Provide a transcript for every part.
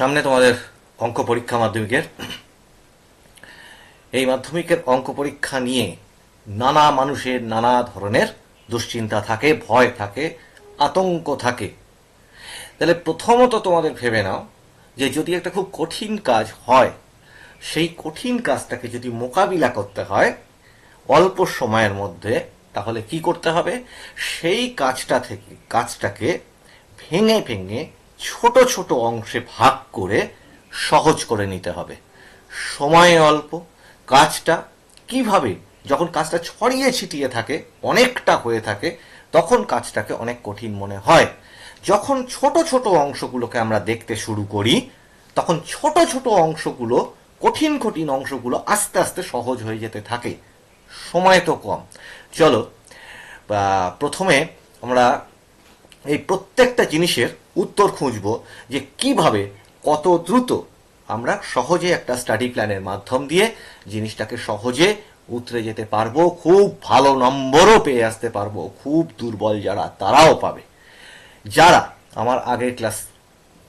সামনে তোমাদের অঙ্ক পরীক্ষা মাধ্যমিকের। এই মাধ্যমিকের অঙ্ক পরীক্ষা নিয়ে নানা মানুষের নানা ধরনের দুশ্চিন্তা থাকে, ভয় থাকে, আতঙ্ক থাকে। তাহলে প্রথমত তোমাদের ভেবে নাও যে যদি একটা খুব কঠিন কাজ হয়, সেই কঠিন কাজটাকে যদি মোকাবিলা করতে হয়, অল্প সময়ের মধ্যে তাহলে কি করতে হবে? সেই কাজটা থেকে, কাজটাকে ভেঙে ভেঙে ছোট ছোট অংশে ভাগ করে সহজ করে নিতে হবে। সময় অল্প, কাজটা কীভাবে? যখন কাজটা ছড়িয়ে ছিটিয়ে থাকে, অনেকটা হয়ে থাকে, তখন কাজটাকে অনেক কঠিন মনে হয়। যখন ছোট ছোট অংশগুলোকে আমরা দেখতে শুরু করি, তখন ছোট ছোট অংশগুলো, কঠিন কঠিন অংশগুলো আস্তে আস্তে সহজ হয়ে যেতে থাকে। সময় তো কম। চলো প্রথমে আমরা এই প্রত্যেকটা জিনিসের উত্তর খুঁজব যে কীভাবে কত দ্রুত আমরা সহজে একটা স্টাডি প্ল্যানের মাধ্যম দিয়ে জিনিসটাকে সহজে উতরে যেতে পারব, খুব ভালো নম্বরও পেয়ে আসতে পারব, খুব দুর্বল যারা তারাও পাবে। যারা আমার আগের ক্লাস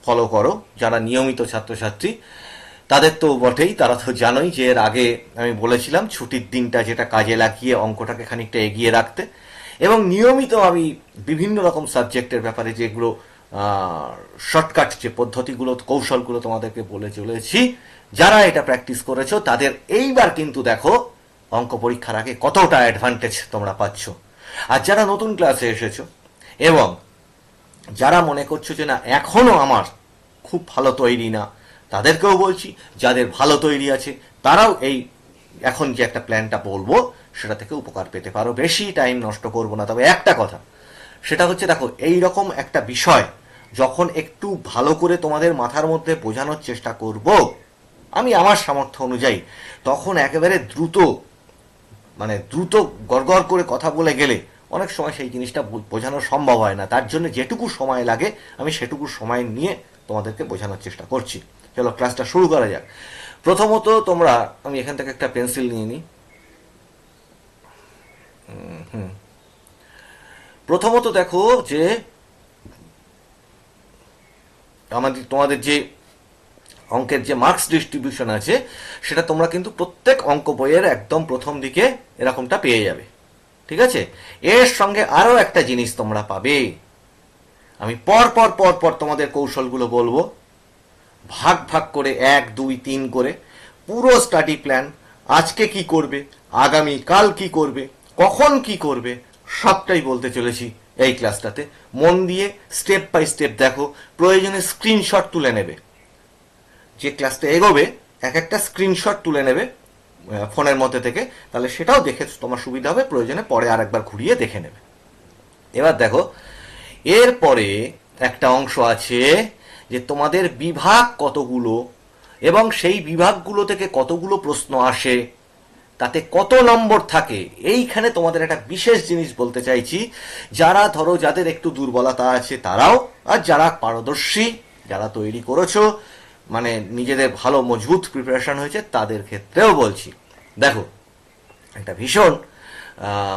ফলো করো, যারা নিয়মিত ছাত্রছাত্রী, তাদের তো বটেই, তারা তো জানোই যে এর আগে আমি বলেছিলাম ছুটির দিনটা যেটা কাজে লাগিয়ে অঙ্কটাকে খানিকটা এগিয়ে রাখতে। এবং নিয়মিত আমি বিভিন্ন রকম সাবজেক্টের ব্যাপারে যেগুলো শর্টকাট যে পদ্ধতিগুলো, কৌশলগুলো তোমাদেরকে বলে চলেছি, যারা এটা প্র্যাকটিস করেছ, তাদের এইবার কিন্তু দেখো অঙ্ক পরীক্ষার আগে কতটা অ্যাডভান্টেজ তোমরা পাচ্ছ। আর যারা নতুন ক্লাসে এসেছ, এবং যারা মনে করছ যে না, এখনও আমার খুব ভালো তৈরি না, তাদেরকেও বলছি, যাদের ভালো তৈরি আছে, তারাও এই এখন যে একটা প্ল্যানটা বলব, সেটা থেকে উপকার পেতে পারো। বেশি টাইম নষ্ট করব না। তবে একটা কথা, সেটা হচ্ছে দেখো এই রকম একটা বিষয়, যখন একটু ভালো করে তোমাদের মাথার মধ্যে বোঝানোর চেষ্টা করব, আমি আমার সামর্থ্য অনুযায়ী, তখন একেবারে দ্রুত মানে দ্রুত গড়গড় করে কথা বলে গেলে, অনেক সময় সেই জিনিসটা বোঝানো সম্ভব হয় না। তার জন্য যেটুকু সময় লাগে, আমি সেটুকু সময় নিয়ে তোমাদেরকে বোঝানোর চেষ্টা করছি। চলো ক্লাসটা শুরু করা যাক। প্রথমত তোমরা, আমি এখান থেকে একটা পেন্সিল নিয়ে নিই। হুম। প্রথমত দেখো যে, আমাদের, তোমাদের যে অঙ্কের যে মার্কস ডিস্ট্রিবিউশন আছে, সেটা তোমরা কিন্তু প্রত্যেক অঙ্ক বইয়ের একদম প্রথম দিকে এরকমটা পেয়ে যাবে। ঠিক আছে? এর সঙ্গে আরও একটা জিনিস তোমরা পাবে। আমি পর পর পর পর তোমাদের কৌশলগুলো বলব। ভাগ ভাগ করে এক, দুই, তিন করে পুরো স্টাডি প্ল্যান আজকে কি করবে, আগামী কাল কি করবে, কখন কি করবে, সবটাই বলতে চলেছি এই ক্লাসটাতে মন দিয়ে স্টেপ বাই স্টেপ দেখো, প্রয়োজনে স্ক্রিনশট তুলে নেবে। যে ক্লাসটা এগোবে, এক একটা স্ক্রিনশট তুলে নেবে ফোনের মধ্যে থেকে, তাহলে সেটাও দেখে তোমার সুবিধা হবে, প্রয়োজনে পরে আরেকবার ঘুরিয়ে দেখে নেবে। এবার দেখো, এরপরে একটা অংশ আছে যে তোমাদের বিভাগ কতগুলো এবং সেই বিভাগগুলো থেকে কতগুলো প্রশ্ন আসে, তাতে কত নম্বর থাকে, এইখানে তোমাদের একটা বিশেষ জিনিস বলতে চাইছি। যারা ধরো যাদের একটু দুর্বলতা আছে তারাও, আর যারা পারদর্শী, যারা তৈরি করেছ মানে নিজেদের ভালো মজবুত প্রিপারেশন হয়েছে, তাদের ক্ষেত্রেও বলছি। দেখো, একটা ভীষণ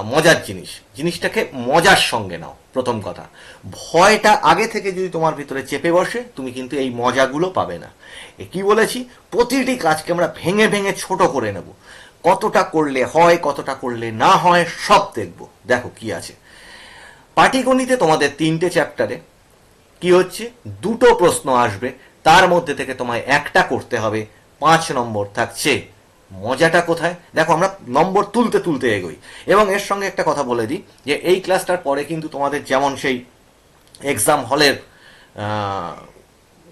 মজার জিনিস। জিনিসটাকে মজার সঙ্গে নাও, প্রথম কথা। ভয়টা আগে থেকে যদি তোমার ভিতরে চেপে বসে, তুমি কিন্তু এই মজাগুলো পাবে না। এ কি বলেছি? প্রতিটি কাজকে আমরা ভেঙে ভেঙে ছোট করে নেব। কতটা করলে হয়, কতটা করলে না হয়, সব দেখব। দেখো কি আছে। পাটিগণিতে তোমাদের তিনটে চ্যাপ্টারে কি হচ্ছে? দুটো প্রশ্ন আসবে। তার মধ্যে থেকে তোমায় একটা করতে হবে। পাঁচ নম্বর থাকছে মজাটা কোথায়? দেখো, আমরা নম্বর তুলতে তুলতে এগোই। এবং এর সঙ্গে একটা কথা বলে দিই, যে এই ক্লাসটার পরে কিন্তু তোমাদের যেমন সেই এক্সাম হলের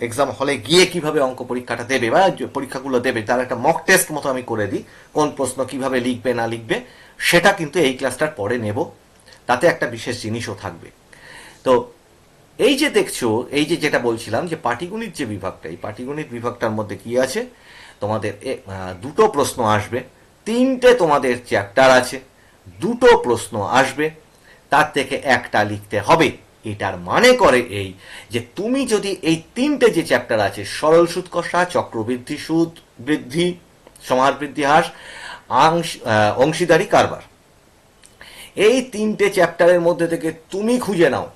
এক্সাম হলে গিয়ে কীভাবে অঙ্ক পরীক্ষাটা দেবে বা পরীক্ষাগুলো দেবে, তার একটা মক টেস্ট মতো আমি করে দিই, কোন প্রশ্ন কীভাবে লিখবে, না লিখবে, সেটা কিন্তু এই ক্লাসটার পরে নেব। তাতে একটা বিশেষ জিনিসও থাকবে। তো এই যে দেখছ, এই যে যেটা বলছিলাম যে পাটিগণিত যে বিভাগটা, এই পাটিগণিত বিভাগটার মধ্যে কি আছে? তোমাদের দুটো প্রশ্ন আসবে। তিনটে তোমাদের চ্যাপ্টার আছে, দুটো প্রশ্ন আসবে, তার থেকে একটা লিখতে হবে। এটার মানে করে এই যে তুমি যদি এই তিনটে যে চ্যাপ্টার আছে, সরল সুদ কষা, চক্রবৃদ্ধি সুদ বৃদ্ধি, সমাহার বৃদ্ধি হ্রাস অংশীদারি কারবার। এই তিনটে চ্যাপ্টারের মধ্যে থেকে তুমি খুঁজে নাও,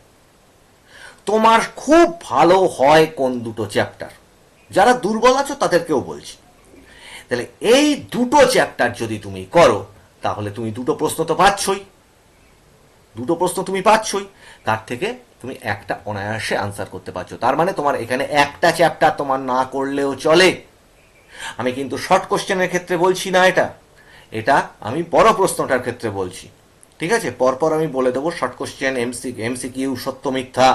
তোমার খুব ভালো হয় কোন দুটো চ্যাপ্টার। যারা দুর্বল আছো তাদেরকেও বলছি। তাহলে এই দুটো চ্যাপ্টার যদি তুমি করো, তাহলে তুমি দুটো প্রশ্ন তো পাচ্ছই। দুটো প্রশ্ন তুমি পাচ্ছই। তার থেকে তুমি একটা অনায়াসে আনসার করতে পারছ। তার মানে তোমার এখানে একটা চ্যাপ্টার তোমার না করলেও চলে। আমি কিন্তু শর্ট কোশ্চেনের ক্ষেত্রে বলছি না এটা। এটা আমি বড় প্রশ্নটার ক্ষেত্রে বলছি। ঠিক আছে? পরপর আমি বলে দেবো short question MC MC Q সত্য, মিথ্যা।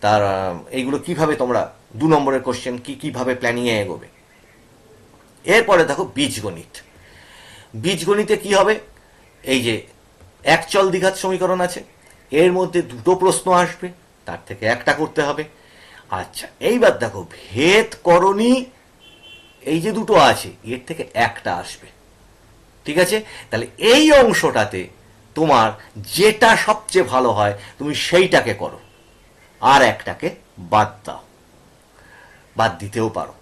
তার এইগুলো কীভাবে তোমরা দু নম্বরের কোশ্চেন কি, কীভাবে প্ল্যানিংয়ে এগোবে? এরপরে দেখো বীজগণিত। বীজগণিতে কি হবে? এই যে একচল দ্বিঘাত সমীকরণ আছে, এর মধ্যে দুটো প্রশ্ন আসবে, তার থেকে একটা করতে হবে। আচ্ছা এইবার দেখো ভেদ করণী, এই যে দুটো আছে, এর থেকে একটা আসবে। ঠিক আছে? তাহলে এই অংশটাতে তোমার যেটা সবচেয়ে ভালো হয়, তুমি সেইটাকে করো। আর একটাকে বাদ দাও। বাদ দিতেও পারো।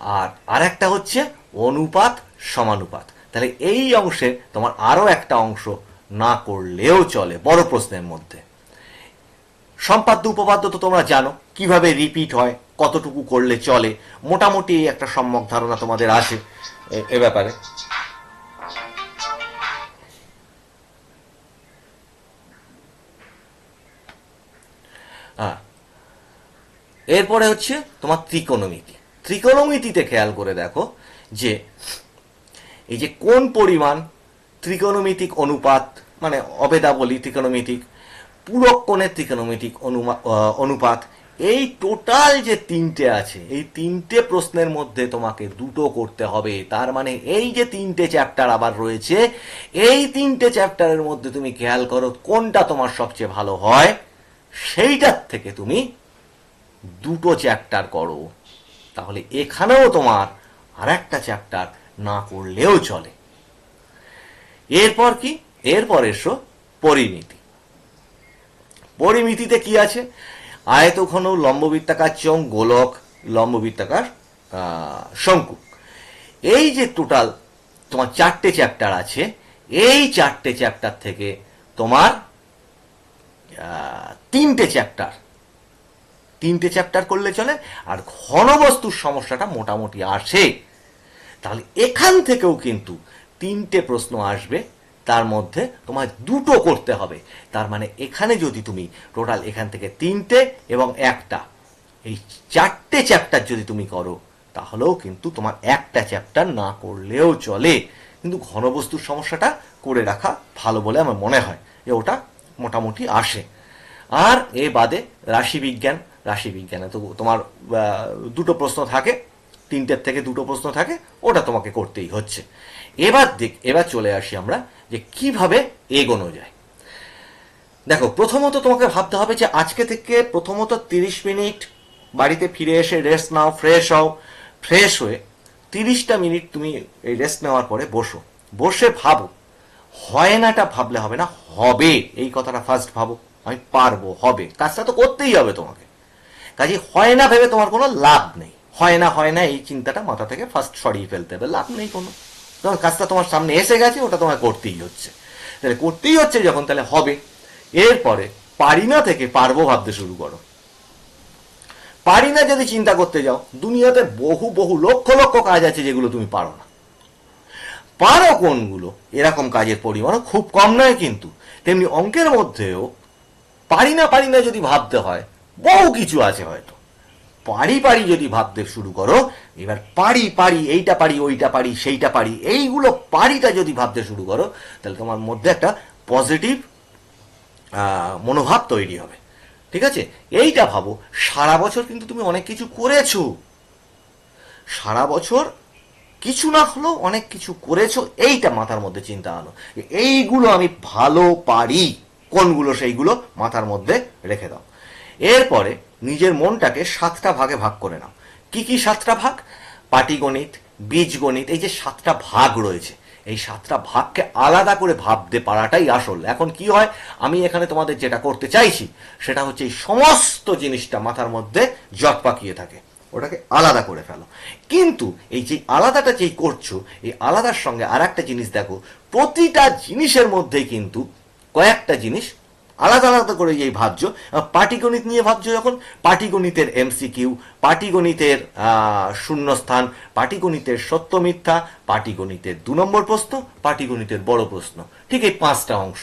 আর আরেকটা হচ্ছে অনুপাত সমানুপাত। তাহলে এই অংশে তোমার আরও একটা অংশ না করলেও চলে, বড় প্রশ্নের মধ্যে। সম্পাদ্য উপপাদ্য তো তোমরা জানো, কীভাবে রিপিট হয়, কতটুকু করলে চলে, মোটামুটি একটা সম্যক ধারণা তোমাদের আছে এ- ব্যাপারে। এরপরে হচ্ছে তোমার ত্রিকোণমিতি। ত্রিকোণমিতিতে খেয়াল করে দেখো যে এই যে কোন পরিমাণ ত্রিকোণমিতিক অনুপাত মানে অবেদাবলী ত্রিকোণমিতিক, পূরক কোণের ত্রিকোণমিতিক অনুপাত, এই টোটাল যে তিনটে আছে, এই তিনটে প্রশ্নের মধ্যে তোমাকে দুটো করতে হবে। তার মানে এই যে তিনটে চ্যাপ্টার আবার রয়েছে, এই তিনটে চ্যাপ্টারের মধ্যে তুমি খেয়াল করো কোনটা তোমার সবচেয়ে ভালো হয়। সেইটার থেকে তুমি দুটো চ্যাপ্টার করো। তাহলে এখানেও তোমার আর একটা চ্যাপ্টার না করলেও চলে। এরপর কি? এরপর এসো পরিমিতি। পরিমিতিতে কি আছে? আয়তঘন লম্ববৃত্তাকার চোঙ, গোলক লম্ববৃত্তাকার শঙ্কু। এই যে টোটাল তোমার চারটে চ্যাপ্টার আছে, এই চারটে চ্যাপ্টার থেকে তোমার তিনটে চ্যাপ্টার তিনটে চ্যাপ্টার করলে চলে, আর ঘনবস্তুর সমস্যাটা মোটামুটি আসে। তাহলে এখান থেকেও কিন্তু তিনটে প্রশ্ন আসবে, তার মধ্যে তোমার দুটো করতে হবে। তার মানে এখানে যদি তুমি টোটাল এখান থেকে তিনটে এবং একটা, এই চারটে চ্যাপ্টার যদি তুমি করো, তাহলেও কিন্তু তোমার একটা চ্যাপ্টার না করলেও চলে। কিন্তু ঘনবস্তুর সমস্যাটা করে রাখা ভালো বলে আমার মনে হয় যে ওটা মোটামুটি আসে। আর এ বাদে রাশিবিজ্ঞান রাশিবিজ্ঞানে। তো তোমার দুটো প্রশ্ন থাকে, তিনটের থেকে দুটো প্রশ্ন থাকে, ওটা তোমাকে করতেই হচ্ছে। এবার দেখ, এবার চলে আসি আমরা যে কীভাবে এগোনো যায়। দেখো, প্রথমত তোমাকে ভাবতে হবে যে আজকে থেকে প্রথমত তিরিশ মিনিট বাড়িতে ফিরে এসে রেস্ট নাও ফ্রেশ হও। ফ্রেশ হয়ে তিরিশটা মিনিট তুমি এই রেস্ট নেওয়ার পরে বসো। বসে ভাবো, হয় নাটা ভাবলে হবে না, হবে। এই কথাটা ফার্স্ট ভাবো, আমি পারব, হবে। কাজটা তো করতেই হবে তোমাকে। কাজে হয় না ভেবে তোমার কোনো লাভ নেই। হয় না হয় না, এই চিন্তাটা মাথা থেকে ফার্স্ট সরিয়ে ফেলতে হবে, লাভ নেই কোনো। তখন কাজটা তোমার সামনে এসে গেছে, ওটা তোমায় করতেই হচ্ছে। তাহলে করতেই হচ্ছে যখন, তাহলে হবে। এরপরে পারি না থেকে পারব ভাবতে শুরু করো। পারি না যদি চিন্তা করতে যাও, দুনিয়াতে বহু বহু লক্ষ লক্ষ কাজ আছে যেগুলো তুমি পারো না। পারো কোনগুলো? এরকম কাজের পরিমাণও খুব কম নয় কিন্তু। তেমনি অঙ্কের মধ্যেও পারি না পারি না যদি ভাবতে হয় বহু কিছু আছে হয়তো। পারি পারি যদি ভাবতে শুরু করো, এবার পারি পারি এইটা পারি ওইটা পারি সেইটা পারি এইগুলো পারিটা যদি ভাবতে শুরু করো, তাহলে তোমার মধ্যে একটা পজিটিভ মনোভাব তৈরি হবে। ঠিক আছে? এইটা ভাবো, সারা বছর কিন্তু তুমি অনেক কিছু করেছ। সারা বছর কিছু না হলেও অনেক কিছু করেছ, এইটা মাথার মধ্যে চিন্তা আনো। এইগুলো আমি ভালো পারি, কোনগুলো সেইগুলো মাথার মধ্যে রেখে দাও। এরপরে নিজের মনটাকে সাতটা ভাগে ভাগ করে নাও। কি কি সাতটা ভাগ? পাটিগণিত বীজগণিত এই যে সাতটা ভাগ রয়েছে, এই সাতটা ভাগকে আলাদা করে ভাবতে পারাটাই আসল। এখন কি হয়? আমি এখানে তোমাদের যেটা করতে চাইছি, সেটা হচ্ছে এই সমস্ত জিনিসটা মাথার মধ্যে জট পাকিয়ে থাকে। ওটাকে আলাদা করে ফেলো। কিন্তু এই যে আলাদাটা যেই করছ, এই আলাদার সঙ্গে আর একটা জিনিস দেখো, প্রতিটা জিনিসের মধ্যেই কিন্তু কয়েকটা জিনিস আলাদা আলাদা করে যেই ভাবছ। পাটিগণিত নিয়ে ভাবছ যখন? পাটিগণিতের এমসিকিউ পাটিগণিতের শূন্যস্থান, পাটিগণিতের সত্য মিথ্যা, পাটিগণিতের দু নম্বর প্রশ্ন, পাটিগণিতের বড় প্রশ্ন। ঠিক এই পাঁচটা অংশ।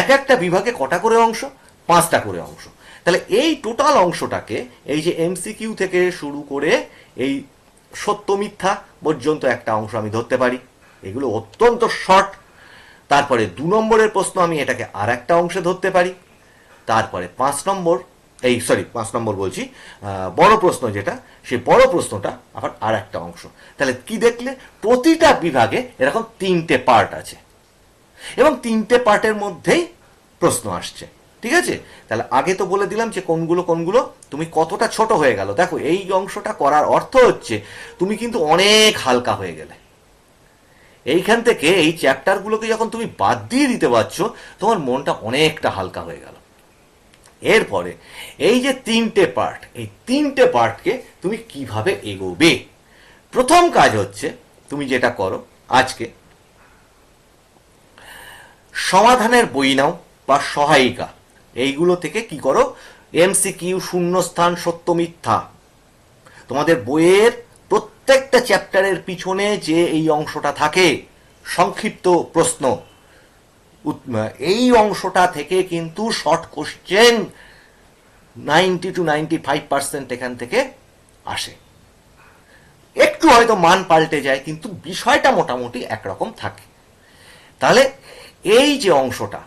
এক একটা বিভাগে কটা করে অংশ? পাঁচটা করে অংশ। তাহলে এই টোটাল অংশটাকে, এই যে এমসিকিউ থেকে শুরু করে এই সত্য মিথ্যা পর্যন্ত একটা অংশ আমি ধরতে পারি। এগুলো অত্যন্ত শর্ট। তারপরে দু নম্বরের প্রশ্ন আমি এটাকে আর একটা অংশে ধরতে পারি। তারপরে পাঁচ নম্বর, এই সরি, পাঁচ নম্বর বলছি বড় প্রশ্ন যেটা সেই বড় প্রশ্নটা আবার আর একটা অংশ। তাহলে কি দেখলে, প্রতিটা বিভাগে এরকম তিনটে পার্ট আছে। এবং তিনটে পার্টের মধ্যেই প্রশ্ন আসছে। ঠিক আছে? তাহলে আগে তো বলে দিলাম যে কোনগুলো কোনগুলো, তুমি কতটা ছোট হয়ে গেল। দেখো, এই অংশটা করার অর্থ হচ্ছে, তুমি কিন্তু অনেক হালকা হয়ে গেলে। এইখান থেকে এই চ্যাপ্টারগুলোকে যখন তুমি বাদ দিয়ে দিতে পারছ, তোমার মনটা অনেকটা হালকা হয়ে গেল। এরপরে এই যে তিনটে পার্ট এই তিনটে পার্টকে তুমি কীভাবে এগোবে? প্রথম কাজ হচ্ছে, তুমি যেটা করো আজকে, সমাধানের বই নাও বা সহায়িকা। এইগুলো থেকে কি করো? এমসি এমসিকিউ শূন্যস্থান, সত্য, মিথ্যা। তোমাদের বইয়ের প্রত্যেকটা চ্যাপ্টারের পিছনে যে এই অংশটা থাকে, সংক্ষিপ্ত প্রশ্ন। এই অংশটা থেকে কিন্তু short question ninety two ninety five percent এখান থেকে আসে। একটু হয়তো মান পাল্টে যায়, কিন্তু বিষয়টা মোটামুটি একরকম থাকে। তাহলে এই যে অংশটা,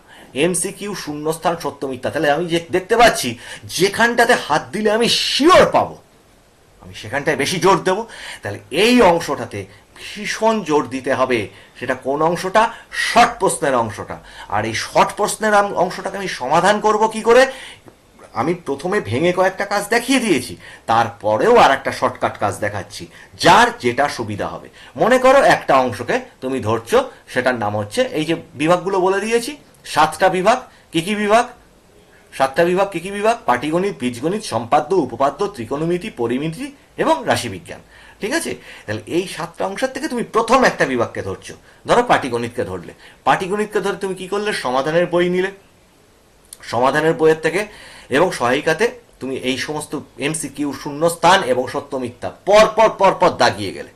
এমসিকিউ, শূন্যস্থান সত্য মিথ্যা তাহলে আমি যে দেখতে পাচ্ছি, যেখানটাতে হাত দিলে আমি শিওর পাবো। আমি সেখানটায় বেশি জোর দেব। তাহলে এই অংশটাতে ভীষণ জোর দিতে হবে। সেটা কোন অংশটা? শর্ট প্রশ্নের অংশটা। আর এই শর্ট প্রশ্নের অংশটাকে আমি সমাধান করব কি করে? আমি প্রথমে ভেঙে কয়েকটা কাজ দেখিয়ে দিয়েছি। তারপরেও আর একটা শর্টকাট কাজ দেখাচ্ছি, যার যেটা সুবিধা হবে। মনে করো একটা অংশকে তুমি ধরছো, সেটার নাম হচ্ছে এই যে বিভাগগুলো বলে দিয়েছি, সাতটা বিভাগ। কি কি বিভাগ? সাতটা বিভাগ কি কি বিভাগ? পাটিগণিত, বীজগণিত, সম্পাদ্য, উপপাদ্য, ত্রিকোণমিতি, পরিমিতি এবং রাশিবিজ্ঞান। ঠিক আছে? তাহলে এই সাতটা অংশের থেকে তুমি প্রথম একটা বিভাগকে ধরছো। ধরো পাটিগণিতকে ধরলে। পাটিগণিতকে ধরে তুমি কি করলে? সমাধানের বই নিলে। সমাধানের বইয়ের থেকে এবং সহায়িকাতে তুমি এই সমস্ত এমসিকিউ, শূন্যস্থান এবং সত্য মিথ্যা পর পর পর পর দাগিয়ে গেলে।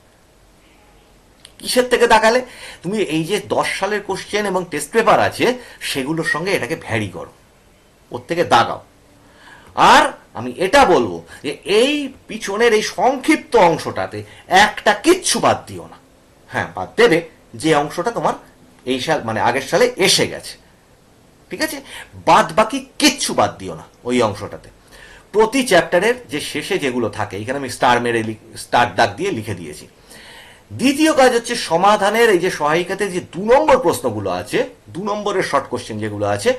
কিসের থেকে দাগালে? তুমি এই যে দশ সালের কোশ্চেন এবং টেস্ট পেপার আছে, সেগুলোর সঙ্গে এটাকে ভ্যারি করো। ওর থেকে দাগাও। আর আমি এটা বলব যে এই পিছনের এই সংক্ষিপ্ত অংশটাতে একটা কিচ্ছু বাদ দিও না। হ্যাঁ বাদ দেবে যে অংশটা তোমার এই সাল মানে আগের সালে এসে গেছে। ঠিক আছে? বাদ বাকি কিচ্ছু বাদ দিও না ওই অংশটাতে। প্রতি চ্যাপ্টারের যে শেষে যেগুলো থাকে, এখানে আমি স্টার মেরে স্টার দাগ দিয়ে লিখে দিয়েছি। দ্বিতীয় কাজ হচ্ছে সমাধানের এই যে সহায়িকাতে যে দু নম্বর প্রশ্নগুলো আছে, দু নম্বরের শর্ট কোশ্চেন যেগুলো আছে,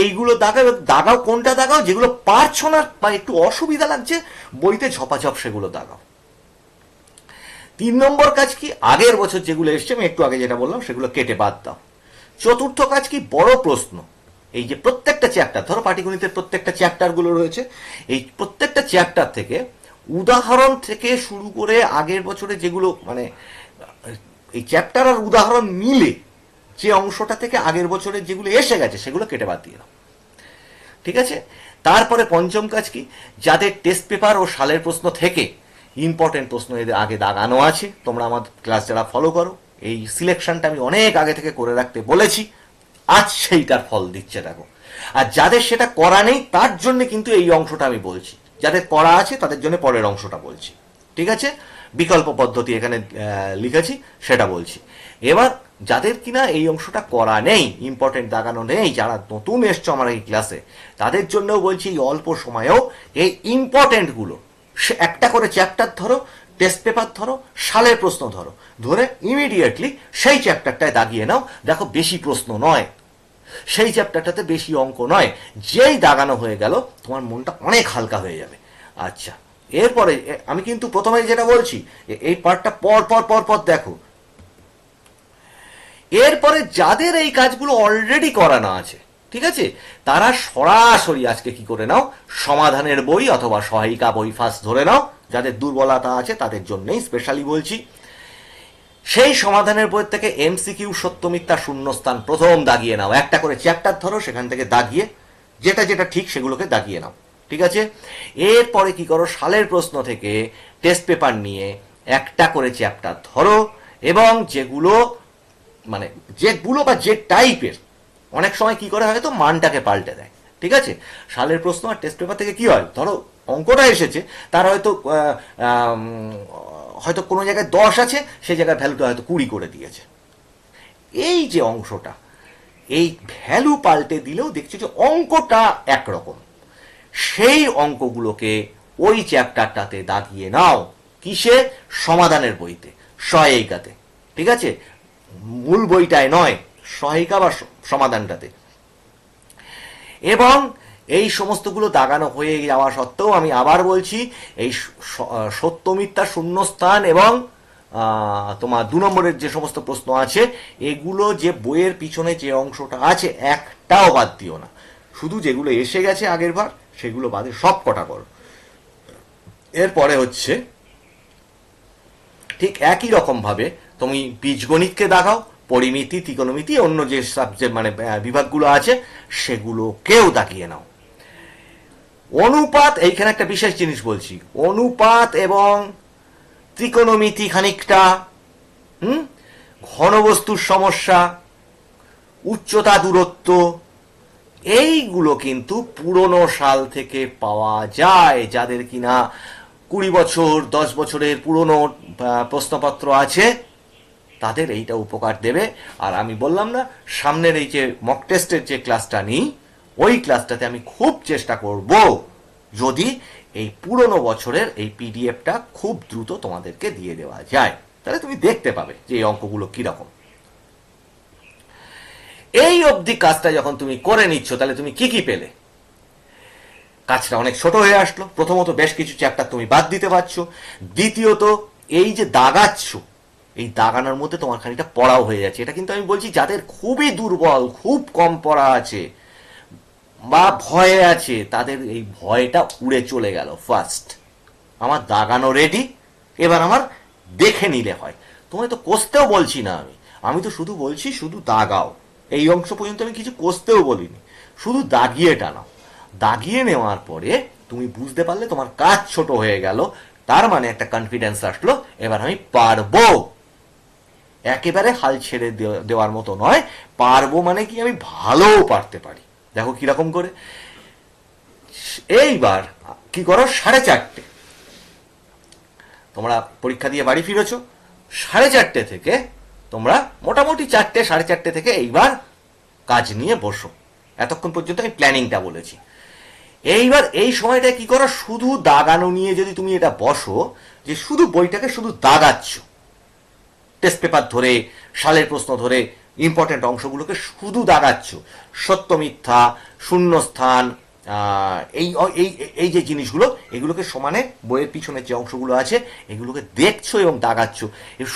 এইগুলো দাগাও দাগাও কোনটা দাগাও যেগুলো পারছ না, বা একটু অসুবিধা লাগছে, বইতে ঝপাঝপ সেগুলো দাগাও তিন নম্বর কাজ কি? আগের বছর যেগুলো এসছে, আমি একটু আগে যেটা বললাম, সেগুলো কেটে বাদ দাও। চতুর্থ কাজ কি? বড় প্রশ্ন। এই যে প্রত্যেকটা চ্যাপ্টার ধরো পাটিগণিতের প্রত্যেকটা চ্যাপ্টারগুলো রয়েছে, এই প্রত্যেকটা চ্যাপ্টার থেকে উদাহরণ থেকে শুরু করে আগের বছরে যেগুলো মানে এই চ্যাপ্টার আর উদাহরণ মিলে যে অংশটা থেকে আগের বছরের যেগুলো এসে গেছে, সেগুলো কেটে বাদ দিয়ে দাও। ঠিক আছে? তারপরে পঞ্চম কাজ কি? যাদের টেস্ট পেপার ও সালের প্রশ্ন থেকে ইম্পর্টেন্ট প্রশ্ন এদের আগে দাগানো আছে, তোমরা আমার ক্লাস যারা ফলো করো, এই সিলেকশনটা আমি অনেক আগে থেকে করে রাখতে বলেছি, আজ সেইটার ফল দিচ্ছে, দেখো। আর যাদের সেটা করা নেই, তার জন্য কিন্তু এই অংশটা আমি বলছি। যাদের করা আছে, তাদের জন্য পরের অংশটা বলছি। ঠিক আছে? বিকল্প পদ্ধতি এখানে লিখেছি, সেটা বলছি। এবার, যাদের কিনা এই অংশটা করা নেই ইম্পর্টেন্ট দাগানো নেই, যারা নতুন এসছো আমার এই ক্লাসে তাদের জন্যও বলছি, এই অল্প সময়েও এই ইম্পর্টেন্টগুলো সে একটা করে চ্যাপ্টার ধরো টেস্ট পেপার ধরো, সালের প্রশ্ন ধরো, ধরে ইমিডিয়েটলি সেই চ্যাপ্টারটায় দাগিয়ে নাও। দেখো, বেশি প্রশ্ন নয়। সেই চ্যাপ্টারটাতে বেশি অঙ্ক নয়। যেই দাগানো হয়ে গেল, তোমার মনটা অনেক হালকা হয়ে যাবে। আচ্ছা এরপরে আমি কিন্তু প্রথমে যেটা বলছি এই পার্টটা পর পর পর পর দেখো। এরপরে যাদের এই কাজগুলো অলরেডি করানো আছে, ঠিক আছে? তারা সরাসরি আজকে কি করে নাও? সমাধানের বই অথবা সহায়িকা বই ফার্স্ট ধরে নাও। যাদের দুর্বলতা আছে, তাদের জন্যই স্পেশালি বলছি। সেই সমাধানের বই থেকে এমসিকিউ সত্য মিথ্যা শূন্যস্থান প্রথম দাগিয়ে নাও। একটা করে চ্যাপ্টার ধরো, সেখান থেকে দাগিয়ে যেটা যেটা ঠিক সেগুলোকে দাগিয়ে নাও। ঠিক আছে? এরপরে কি করো? সালের প্রশ্ন থেকে টেস্ট পেপার নিয়ে একটা করে চ্যাপ্টার ধরো এবং যেগুলো মানে যেগুলো বা যে টাইপের অনেক সময় কি করে হয়তো মানটাকে পাল্টে দেয়। ঠিক আছে? সালের প্রশ্ন আর টেস্ট পেপার থেকে কি হয়? ধরো, অঙ্কটা এসেছে, তার হয়তো হয়তো কোনো জায়গায় দশ আছে সেই জায়গায় ভ্যালুটা হয়তো কুড়ি করে দিয়েছে। এই যে অংশটা, এই ভ্যালু পাল্টে দিলেও দেখছি যে অঙ্কটা একরকম। সেই অঙ্কগুলোকে ওই চ্যাপ্টারটাতে দাগিয়ে নাও। কিসে? সমাধানের বইতে, সহায়িকাতে। ঠিক আছে? মূল বইটায় নয়, সহায়িকা বা সমাধানটাতে। এবং এই সমস্তগুলো দাগানো হয়ে যাওয়া সত্ত্বেও আমি আবার বলছি, এই সত্য মিথ্যা শূন্যস্থান এবং তোমার দু নম্বরের যে সমস্ত প্রশ্ন আছে, এগুলো যে বইয়ের পিছনে যে অংশটা আছে একটাও বাদ দিও না। শুধু যেগুলো এসে গেছে আগের বার, সেগুলো বাদে সব কটা করো। এরপরে হচ্ছে, ঠিক একই রকম ভাবে তুমি বীজগণিতকে দেখাও পরিমিতি, ত্রিকোণমিতি, অন্য যে সাবজেক্ট মানে বিভাগগুলো আছে, সেগুলোকেও দেখিয়ে নাও। অনুপাত, এইখানে একটা বিশেষ জিনিস বলছি। অনুপাত এবং ত্রিকোণমিতি খানিকটা, হুম? ঘনবস্তুর সমস্যা, উচ্চতা, দূরত্ব, এইগুলো কিন্তু পুরনো সাল থেকে পাওয়া যায়, যাদের কিনা কুড়ি বছর, দশ বছরের পুরনো প্রশ্নপত্র আছে, তাদের এইটা উপকার দেবে। আর আমি বললাম না, সামনের এই যে মক টেস্টের যে ক্লাসটা নিই ওই ক্লাসটাতে আমি খুব চেষ্টা করব যদি এই পুরনো বছরের এই পিডিএফটা খুব দ্রুত তোমাদেরকে দিয়ে দেওয়া যায়। তাহলে তুমি দেখতে পাবে যে এই অঙ্কগুলো কীরকম। এই অবধি কাজটা যখন তুমি করে নিচ্ছ, তাহলে তুমি কি কি পেলে? কাজটা অনেক ছোট হয়ে আসলো। প্রথমত বেশ কিছু চ্যাপ্টার তুমি বাদ দিতে পারছ। দ্বিতীয়ত, এই যে দাগাচ্ছ, এই দাগানোর মধ্যে তোমার খানিকটা পড়াও হয়ে যাচ্ছে। এটা কিন্তু আমি বলছি যাদের খুবই দুর্বল, খুব কম পড়া আছে বা ভয়ে আছে, তাদের এই ভয়টা উড়ে চলে গেল ফার্স্ট আমার দাগানো রেডি এবার আমার দেখে নিলে হয়। তোমায় তো কষতেও বলছি না আমি। আমি তো শুধু বলছি, শুধু দাগাও। এই অংশ পর্যন্ত আমি কিছু কষতেও বলিনি। শুধু দাগিয়ে টানাও। দাগিয়ে নেওয়ার পরে তুমি বুঝতে পারলে তোমার কাজ ছোট হয়ে গেল। তার মানে একটা কনফিডেন্স আসলো, এবার আমি পারব। একেবারে হাল ছেড়ে দেওয়া- দেওয়ার মতো নয়, পারব মানে কি আমি ভালোও পারতে পারি। দেখো কীরকম করে। এইবার কি করো? সাড়ে চারটে। তোমরা পরীক্ষা দিয়ে বাড়ি ফিরেছো। সাড়ে চারটে থেকে তোমরা মোটামুটি চারটে, সাড়ে চারটে থেকে এইবার কাজ নিয়ে বসো। এতক্ষণ পর্যন্ত আমি প্ল্যানিংটা বলেছি। এইবার এই সময়টা কি করো? শুধু দাগানো নিয়ে যদি তুমি এটা বসো, যে শুধু বইটাকে শুধু দাগাচ্ছ। টেস্ট পেপার ধরে, সালের প্রশ্ন ধরে ইম্পর্টেন্ট অংশগুলোকে শুধু দাগাচ্ছ। সত্য, মিথ্যা, শূন্যস্থান এই এই এই যে জিনিসগুলো, এগুলোকে সমানে বইয়ের পিছনের যে অংশগুলো আছে, এগুলোকে দেখছ এবং দাগাচ্ছ।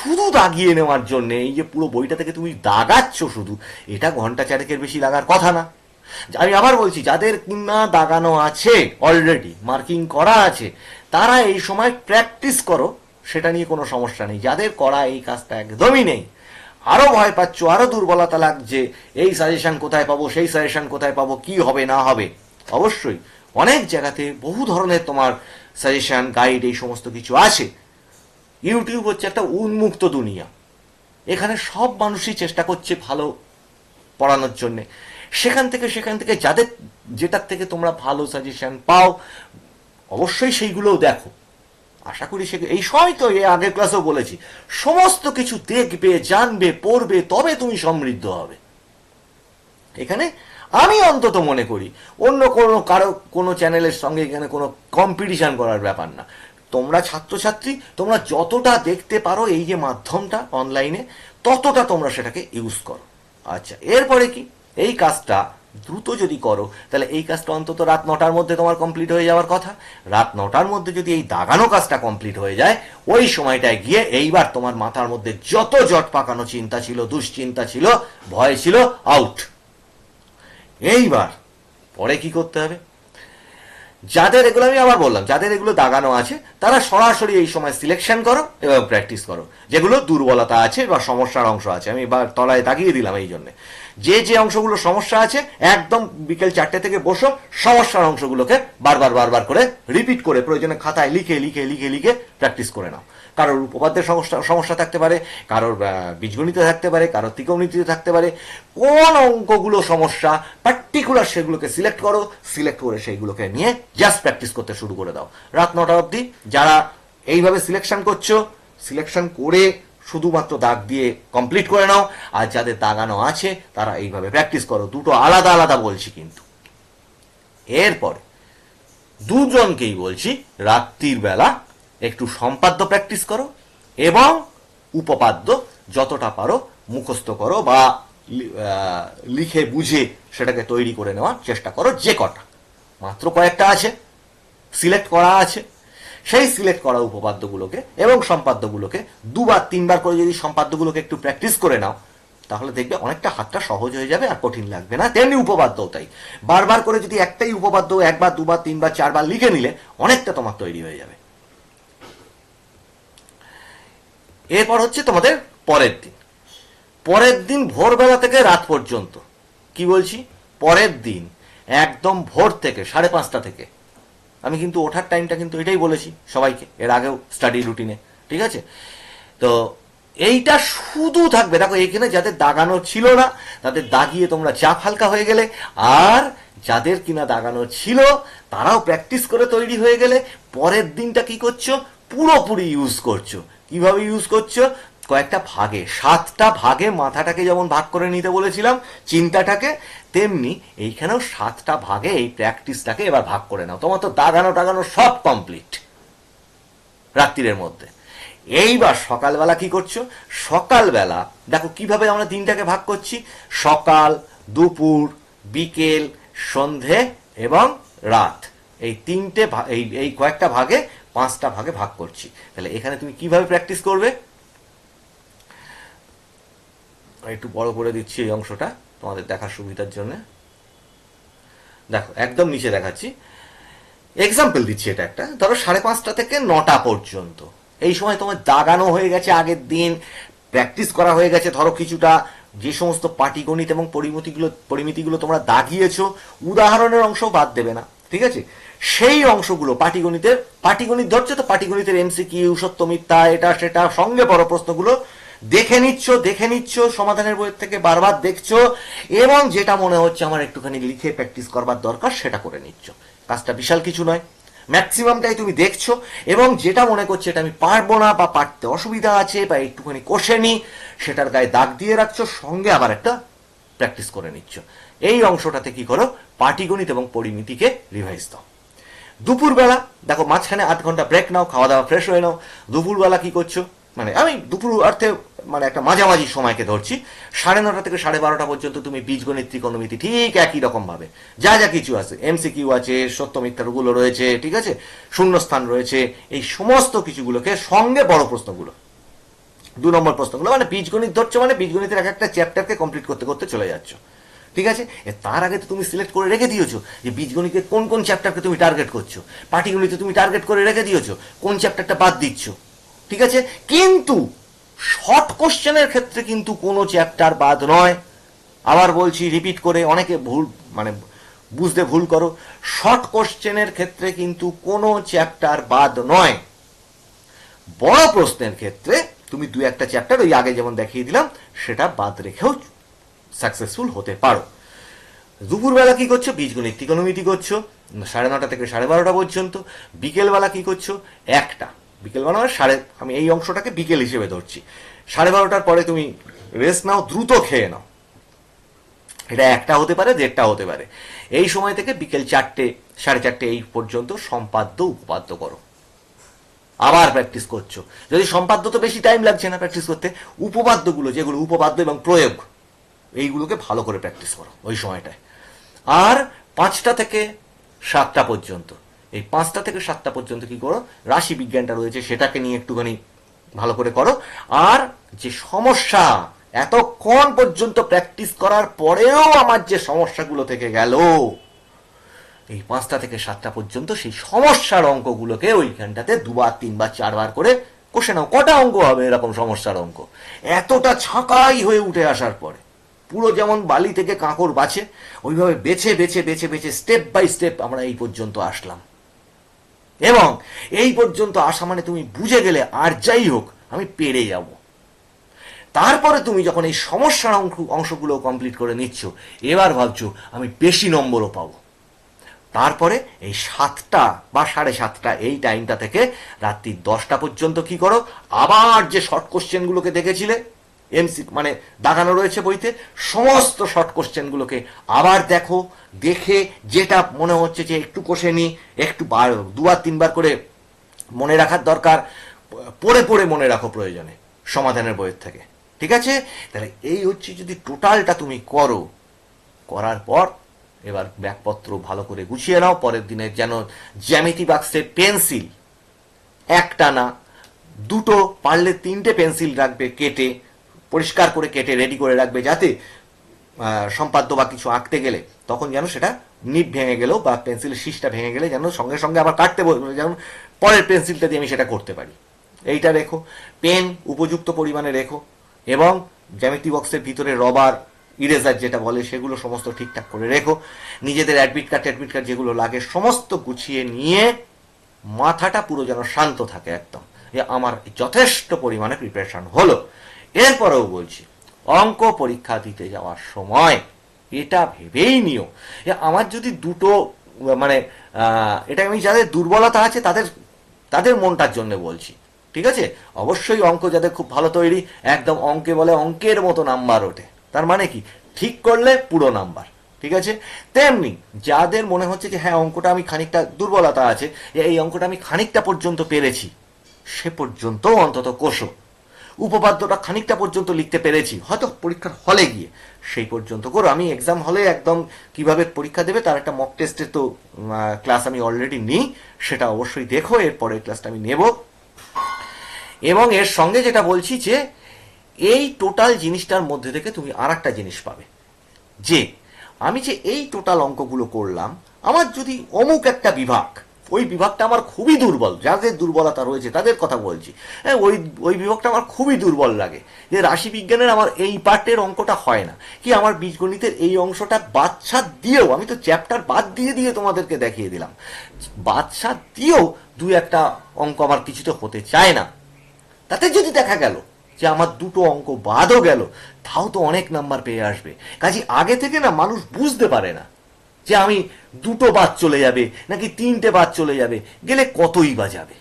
শুধু দাগিয়ে নেওয়ার জন্য, এই যে পুরো বইটা থেকে তুমি দাগাচ্ছ শুধু, এটা ঘণ্টা চারেকের বেশি লাগার কথা না। আমি আবার বলছি, যাদের কিনা দাগানো আছে অলরেডি মার্কিং করা আছে, তারা এই সময় প্র্যাকটিস করো, সেটা নিয়ে কোনো সমস্যা নেই। যাদের করা এই কাজটা একদমই নেই আরও ভয় পাচ্ছ, আরও দুর্বলতা লাগছে, এই সাজেশন কোথায় পাবো, সেই সাজেশন কোথায় পাবো, কি হবে, না হবে? অবশ্যই, অনেক জায়গাতে বহু ধরনের তোমার সাজেশন গাইড এই সমস্ত কিছু আছে। ইউটিউব হচ্ছে একটা উন্মুক্ত দুনিয়া। এখানে সব মানুষই চেষ্টা করছে ভালো পড়ানোর জন্যে। সেখান থেকে সেখান থেকে যাদের, যেটার থেকে তোমরা ভালো সাজেশন পাও, অবশ্যই সেইগুলোও দেখো। আশা করি সে এই সময় তো আগের ক্লাসেও বলেছি, সমস্ত কিছু দেখবে, জানবে, পড়বে, তবে তুমি সমৃদ্ধ হবে। এখানে আমি অন্তত মনে করি, অন্য কোনো কারও, কোনো চ্যানেলের সঙ্গে এখানে কোনো কম্পিটিশান করার ব্যাপার না। তোমরা ছাত্রছাত্রী, তোমরা যতটা দেখতে পারো এই যে মাধ্যমটা অনলাইনে ততটা তোমরা সেটাকে ইউজ করো। আচ্ছা এরপরে কি? এই কাজটা দ্রুত যদি করো, তাহলে এই কাজটা অন্তত রাত নটার মধ্যে তোমার কমপ্লিট হয়ে যাওয়ার কথা। রাত নটার মধ্যে যদি এই দাগানো কাজটা কমপ্লিট হয়ে যায়, ওই সময়টায় গিয়ে এইবার তোমার মাথার মধ্যে যত জট পাকানো চিন্তা ছিল, দুশ্চিন্তা ছিল, ভয় ছিল আউট এইবার পরে কি করতে হবে? যাদের এগুলো আমি আবার বললাম, যাদের এগুলো দাগানো আছে, তারা সরাসরি এই সময় সিলেকশন করো এবং প্র্যাকটিস করো। যেগুলো দুর্বলতা আছে বা সমস্যার অংশ আছে, আমি এবার তলায় দাগিয়ে দিলাম এই জন্য। যে যে অংশগুলো সমস্যা আছে, একদম বিকেল চারটে থেকে বসো, সমস্যার অংশগুলোকে বারবার বারবার করে রিপিট করে প্রয়োজনে খাতায় লিখে লিখে লিখে লিখে প্র্যাকটিস করে নাও। কারোর উপপাদ্যের সমস্যা সমস্যা থাকতে পারে, কারোর বীজগণিতে থাকতে পারে, কারোর ত্রিকোণমিতিতে থাকতে পারে, কোন অঙ্কগুলো সমস্যা পার্টিকুলার সেগুলোকে সিলেক্ট করো সিলেক্ট করে সেইগুলোকে নিয়ে জাস্ট প্র্যাকটিস করতে শুরু করে দাও। রাত নটা অবধি যারা এইভাবে সিলেকশন করছ সিলেকশন করে শুধুমাত্র দাগ দিয়ে কমপ্লিট করে নাও, আর যাদের দাগানো আছে, তারা এইভাবে প্র্যাকটিস করো। দুটো আলাদা আলাদা বলছি কিন্তু। এরপরে দুজনকেই বলছি, রাত্রির বেলা একটু সম্পাদ্য প্র্যাকটিস করো এবং উপপাদ্য যতটা পারো মুখস্থ করো বা লিখে বুঝে সেটাকে তৈরি করে নেওয়ার চেষ্টা করো যে কটা। মাত্র কয়েকটা আছে। সিলেক্ট করা আছে। সেই সিলেক্ট করা উপপাদ্যগুলোকে এবং সম্পাদ্যগুলোকে দুবার, তিনবার করে যদি সম্পাদ্যগুলোকে একটু প্র্যাকটিস করে নাও, তাহলে দেখবে অনেকটা হাতটা সহজ হয়ে যাবে আর কঠিন লাগবে না। তেমনি উপপাদ্যও তাই। বারবার করে যদি একটাই উপপাদ্য একবার, দুবার, তিনবার, চারবার লিখে নিলে অনেকটা তোমার তৈরি হয়ে যাবে। এরপর হচ্ছে তোমাদের পরের দিন। পরের দিন ভোরবেলা থেকে রাত পর্যন্ত। কি বলছি? পরের দিন, একদম ভোর থেকে, সাড়ে পাঁচটা থেকে। আমি কিন্তু ওঠার টাইমটা কিন্তু এটাই বলেছি সবাইকে, এর আগেও স্টাডি রুটিনে ঠিক আছে? তো এইটা শুধু থাকবে, দেখো এখানে যাদের দাগানো ছিল না, তাদের দাগিয়ে তোমরা চাপ হালকা হয়ে গেলে, আর যাদের কিনা দাগানো ছিল, তারাও প্র্যাকটিস করে তৈরি হয়ে গেলে, পরের দিনটা কি করছ? পুরোপুরি ইউজ করছ। কীভাবে ইউজ করছ? কয়েকটা ভাগে, সাতটা ভাগে মাথাটাকে যেমন ভাগ করে নিতে বলেছিলাম, চিন্তাটাকে তেমনি এইখানেও সাতটা ভাগে এই প্র্যাকটিসটাকে এবার ভাগ করে নাও। তোমার তো দাগানো টাগানো সব কমপ্লিট রাত্রিরের মধ্যে। এইবার সকালবেলা কি করছ? সকালবেলা, দেখো কীভাবে আমরা দিনটাকে ভাগ করছি? সকাল, দুপুর, বিকেল, সন্ধে এবং রাত। এই তিনটে এই এই কয়েকটা ভাগে পাঁচটা ভাগে ভাগ করছি। তাহলে এখানে তুমি কীভাবে প্র্যাকটিস করবে? একটু বড় করে দিচ্ছি এই অংশটা। তোমাদের দেখার সুবিধার জন্য। দেখো, একদম নিচে দেখাচ্ছি। এক্সাম্পল দিচ্ছি এটা একটা। ধরো সাড়ে পাঁচটা থেকে নটা পর্যন্ত। এই সময় তোমার দাগানো হয়ে গেছে আগের দিন প্র্যাকটিস করা হয়ে গেছে, ধরো কিছুটা যে সমস্ত পাটিগণিত এবং পরিমিতিগুলো পরিমিতিগুলো তোমরা দাগিয়েছো, উদাহরণের অংশ বাদ দেবে না, ঠিক আছে? সেই অংশগুলো, পাটিগণিতের, পাটিগণিত ধরছো তো পাটিগণিতের এমসিকিউ সত্য মিথ্যা, এটা, সেটা, সঙ্গে বড় প্রশ্নগুলো দেখে নিচ্ছ দেখে নিচ্ছ, সমাধানের বইয়ের থেকে বারবার দেখছ, এবং যেটা মনে হচ্ছে আমার একটুখানি লিখে প্র্যাকটিস করবার দরকার সেটা করে নিচ্ছ। কাজটা বিশাল কিছু নয়। ম্যাক্সিমামটাই তুমি দেখছ, এবং যেটা মনে করছে এটা আমি পারব না বা পারতে অসুবিধা আছে বা একটুখানি কষে সেটার গায়ে দাগ দিয়ে রাখছো, সঙ্গে আবার একটা প্র্যাকটিস করে নিচ্ছ। এই অংশটাতে কি করো, পাটিগণিত এবং পরিমিতিকে রিভাইজ দাও। দুপুরবেলা, দেখো মাঝখানে আধ ঘণ্টা ব্রেক নাও, খাওয়া দাওয়া ফ্রেশ হয়ে নাও। দুপুরবেলা কি করছ? মানে আমি দুপুর অর্থে মানে একটা মাঝামাঝি সময়কে ধরছি, সাড়ে নটা থেকে সাড়ে বারোটা পর্যন্ত তুমি বীজগণিত ত্রিকোণমিতি ঠিক একই রকম ভাবে। যা যা কিছু আছে এমসিকিউ আছে, সত্য মিথ্যাগুলো রয়েছে, ঠিক আছে? শূন্যস্থান রয়েছে, এই সমস্ত কিছুগুলোকে সঙ্গে বড় প্রশ্নগুলো। দু নম্বর প্রশ্নগুলো মানে বীজগণিত ধরছো মানে বীজগণিতের এক একটা চ্যাপ্টারকে কমপ্লিট করতে করতে চলে যাচ্ছ। ঠিক আছে? তার আগে তো তুমি সিলেক্ট করে রেখে দিয়েছ যে বীজগণিতের কোন কোন চ্যাপ্টারকে তুমি টার্গেট করছ। পাটিগণিতে তুমি টার্গেট করে রেখে দিয়েছ, কোন চ্যাপ্টারটা বাদ দিচ্ছ। ঠিক আছে? কিন্তু শর্ট কোশ্চেনের ক্ষেত্রে কিন্তু কোনো চ্যাপ্টার বাদ নয়। আবার বলছি রিপিট করে অনেকে ভুল মানে বুঝতে ভুল করো। শর্ট কোশ্চেনের ক্ষেত্রে কিন্তু কোনো চ্যাপ্টার বাদ নয়। বড় প্রশ্নের ক্ষেত্রে তুমি দু একটা চ্যাপ্টার ওই আগে যেমন দেখিয়ে দিলাম, সেটা বাদ রেখেও সাকসেসফুল হতে পারো। দুপুরবেলা কি করছ? বীজগণিত ত্রিকোণমিতি করছ। সাড়ে নটা থেকে সাড়ে বারোটা পর্যন্ত। বিকেলবেলা কি করছ? একটা। বিকেলবেলা মানে সাড়ে আমি এই অংশটাকে বিকেল হিসেবে ধরছি। সাড়ে বারোটার পরে তুমি রেস্ট নাও, দ্রুত খেয়ে নাও। এটা একটা হতে পারে, দেড়টা হতে পারে। এই সময় থেকে বিকেল চারটে, সাড়ে চারটে এই পর্যন্ত সম্পাদ্য উপপাদ্য করো। আবার প্র্যাকটিস করছ। যদি সম্পাদ্য তো বেশি টাইম লাগছে না প্র্যাকটিস করতে, উপপাদ্যগুলো যেগুলো উপপাদ্য এবং প্রয়োগ, এইগুলোকে ভালো করে প্র্যাকটিস করো ওই সময়টায়। আর পাঁচটা থেকে সাতটা পর্যন্ত। এই পাঁচটা থেকে সাতটা পর্যন্ত কি করো? রাশি বিজ্ঞানটা রয়েছে, সেটাকে নিয়ে একটুখানি ভালো করে করো। আর যে সমস্যা, এতক্ষণ পর্যন্ত প্র্যাকটিস করার পরেও আমার যে সমস্যাগুলো থেকে গেল, এই পাঁচটা থেকে সাতটা পর্যন্ত সেই সমস্যার অঙ্কগুলোকে ওইখানটাতে দুবার, তিনবার, চারবার করে কষে নাও। কটা অঙ্ক হবে এরকম সমস্যার অঙ্ক? এতটা ছাঁকাই হয়ে উঠে আসার পরে। পুরো যেমন বালি থেকে কাঁকড় বাছে, ওইভাবে বেছে বেছে বেছে বেছে স্টেপ বাই স্টেপ আমরা এই পর্যন্ত আসলাম। এবং এই পর্যন্ত আসা মানে তুমি বুঝে গেলে আর যাই হোক, আমি পেরে যাব। তারপরে তুমি যখন এই সমস্যার অংশ, অংশগুলো কমপ্লিট করে নিচ্ছ, এবার ভাবছ, আমি বেশি নম্বরও পাবো। তারপরে এই সাতটা বা সাড়ে সাতটা এই টাইমটা থেকে রাত্রি দশটা পর্যন্ত কি করো? আবার যে শর্ট কোশ্চেনগুলোকে দেখেছিলে এমসি মানে দাগানো রয়েছে বইতে, সমস্ত শর্ট কোশ্চেনগুলোকে আবার দেখো, দেখে যেটা মনে হচ্ছে যে একটু কষে নি, একটু বার- দুবার তিনবার করে মনে রাখার দরকার, পড়ে পড়ে মনে রাখো প্রয়োজনে, সমাধানের বইয়ের থেকে, ঠিক আছে? তাহলে এই হচ্ছে যদি টোটালটা তুমি করো, করার পর এবার ব্যাগপত্র ভালো করে গুছিয়ে নাও, পরের দিনে যেন জ্যামিতি বাক্সে পেন্সিল একটা না, দুটো পারলে তিনটে পেন্সিল রাখবে কেটে পরিষ্কার করে কেটে রেডি করে রাখবে যাতে সম্পাদ্য বা কিছু আঁকতে গেলে। তখন যেন সেটা নিপ ভেঙে গেলেও বা পেন্সিলের শীষটা ভেঙে গেলে যেন সঙ্গে সঙ্গে আবার কাটতে বলবে যেমন পরের পেন্সিলটা দিয়ে আমি সেটা করতে পারি। এইটা রেখো, পেন উপযুক্ত পরিমাণে রেখো এবং জ্যামিতি বক্সের ভিতরে রবার ইরেজার যেটা বলে, সেগুলো সমস্ত ঠিকঠাক করে রেখো। নিজেদের অ্যাডমিট কার্ড অ্যাডমিট কার্ড যেগুলো লাগে, সমস্ত গুছিয়ে নিয়ে মাথাটা পুরো যেন শান্ত থাকে একদম। যে আমার যথেষ্ট পরিমাণে প্রিপারেশন হলো। এরপরেও বলছি, অঙ্ক পরীক্ষা দিতে যাওয়ার সময় এটা ভেবেই নিও যে আমার যদি দুটো মানে এটা আমি যাদের দুর্বলতা আছে তাদের তাদের মনটার জন্য বলছি, ঠিক আছে? অবশ্যই অঙ্ক যাদের খুব ভালো তৈরি, একদম অঙ্কে বলে অঙ্কের মতো নাম্বার ওঠে। তার মানে কি? ঠিক করলে পুরো নাম্বার, ঠিক আছে? তেমনি যাদের মনে হচ্ছে যে হ্যাঁ অঙ্কটা আমি খানিকটা দুর্বলতা আছে, এই অঙ্কটা আমি খানিকটা পর্যন্ত পেরেছি, সে পর্যন্ত অন্তত কোষো। উপপাদ্যটা খানিকটা পর্যন্ত লিখতে পেরেছি। হয়তো পরীক্ষার হলে গিয়ে। সেই পর্যন্ত করো। আমি এক্সাম হলে একদম কীভাবে পরীক্ষা দেবে তার একটা মক টেস্টের তো ক্লাস আমি অলরেডি নিই। সেটা অবশ্যই দেখো। এরপরের ক্লাসটা আমি নেব। এবং এর সঙ্গে যেটা বলছি যে, এই টোটাল জিনিসটার মধ্যে থেকে তুমি আর একটা জিনিস পাবে। যে, আমি যে এই টোটাল অঙ্কগুলো করলাম, আমার যদি অমুক একটা বিভাগ ওই বিভাগটা আমার খুবই দুর্বল যাদের দুর্বলতা রয়েছে তাদের কথা বলছি। হ্যাঁ ওই ওই বিভাগটা আমার খুবই দুর্বল লাগে। যে রাশি বিজ্ঞানের আমার এই পার্টের অঙ্কটা হয় না। কি আমার বীজগণিতের এই অংশটা বাচ্চা দিয়েও, আমি তো চ্যাপ্টার বাদ দিয়ে দিয়ে তোমাদেরকে দেখিয়ে দিলাম বাচ্চা দিয়েও দু একটা অঙ্ক আমার কিছুতে হতে চায় না। তাতে যদি দেখা গেল যে আমার দুটো অঙ্ক বাদও গেল, তাও তো অনেক নাম্বার পেয়ে আসবে। কাজে আগে থেকে না মানুষ বুঝতে পারে না। যে আমি দুটো বাদ চলে যাবে, নাকি তিনটে বাদ চলে যাবে, গেলে কতই বা যাবে?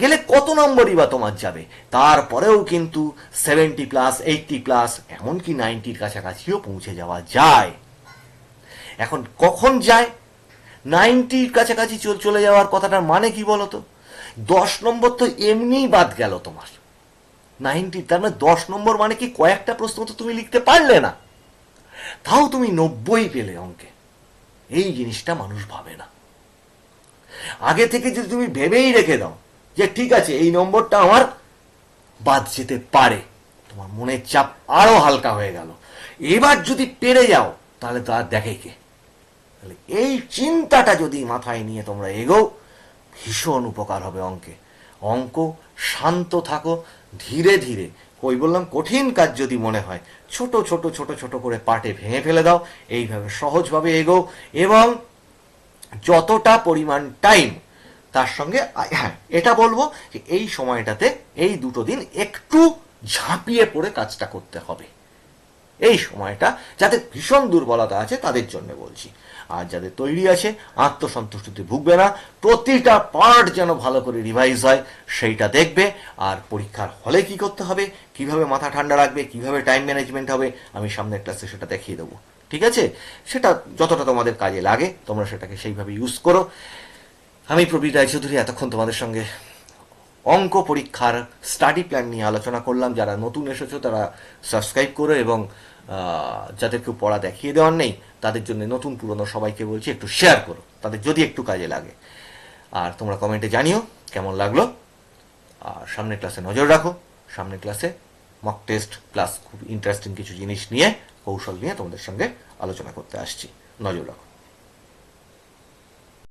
গেলে কত নম্বরই বা তোমার যাবে? তারপরেও কিন্তু সেভেন্টি প্লাস এইটটি প্লাস এমনকি নাইনটির কাছাকাছিও পৌঁছে যাওয়া যায়। এখন কখন যায়? নাইনটির কাছাকাছি চল- যাওয়ার কথাটার মানে কি বলতো? দশ নম্বর তো এমনিই বাদ গেল তোমার। নাইনটি তার মানে দশ নম্বর মানে কি কয়েকটা প্রশ্ন তো তুমি লিখতে পারলে না। তাও তুমি নব্বই পেলে অঙ্কে। এই জিনিসটা মানুষ ভাবে না। আগে থেকে যদি তুমি ভেবেই রেখে দাও যে ঠিক আছে, এই নম্বরটা আমার বাদ যেতে পারে, তোমার মনের চাপ আরও হালকা হয়ে গেল। এবার যদি পেরে যাও, তাহলে তো আর দেখে কে? তাহলে এই চিন্তাটা যদি মাথায় নিয়ে তোমরা এগো ভীষণ উপকার হবে অঙ্কে। অঙ্ক, শান্ত থাকো, ধীরে ধীরে ওই বললাম, কঠিন কাজ যদি মনে হয়, ছোট ছোট ছোট ছোট করে পাটে ভেঙে ফেলে দাও। এইভাবে সহজভাবে এগো এবং যতটা পরিমাণ টাইম তার সঙ্গে হ্যাঁ এটা বলব যে এই সময়টাতে এই দুটো দিন একটু ঝাঁপিয়ে পড়ে কাজটা করতে হবে। এই সময়টা যাদের ভীষণ দুর্বলতা আছে তাদের জন্য বলছি। আর যাদের তৈরি আছে, আত্মসন্তুষ্টিতে ভুগবে না, প্রতিটা পার্ট যেন ভালো করে রিভাইজ হয়, সেইটা দেখবে, আর পরীক্ষার হলে কি করতে হবে, কীভাবে মাথা ঠান্ডা রাখবে, কীভাবে টাইম ম্যানেজমেন্ট হবে, আমি সামনের ক্লাসে সেটা দেখিয়ে দেবো। ঠিক আছে? সেটা যতটা তোমাদের কাজে লাগে, তোমরা সেটাকে সেইভাবে ইউজ করো। আমি প্রবীর রায়চৌধুরী এতক্ষণ তোমাদের সঙ্গে অঙ্ক পরীক্ষার স্টাডি প্ল্যান নিয়ে আলোচনা করলাম। যারা নতুন এসেছ তারা সাবস্ক্রাইব করো এবং যাদের কেউ পড়া দেখিয়ে দেওয়ার নেই, তাদের জন্য নতুন পুরনো সবাইকে বলছি একটু শেয়ার করো। তাদের যদি একটু কাজে লাগে। আর তোমরা কমেন্টে জানিও কেমন লাগল। আর সামনের ক্লাসে নজর রাখো। সামনের ক্লাসে মক টেস্ট প্লাস খুব ইন্টারেস্টিং কিছু জিনিস নিয়ে, কৌশল নিয়ে তোমাদের সঙ্গে আলোচনা করতে আসছি। নজর রাখো।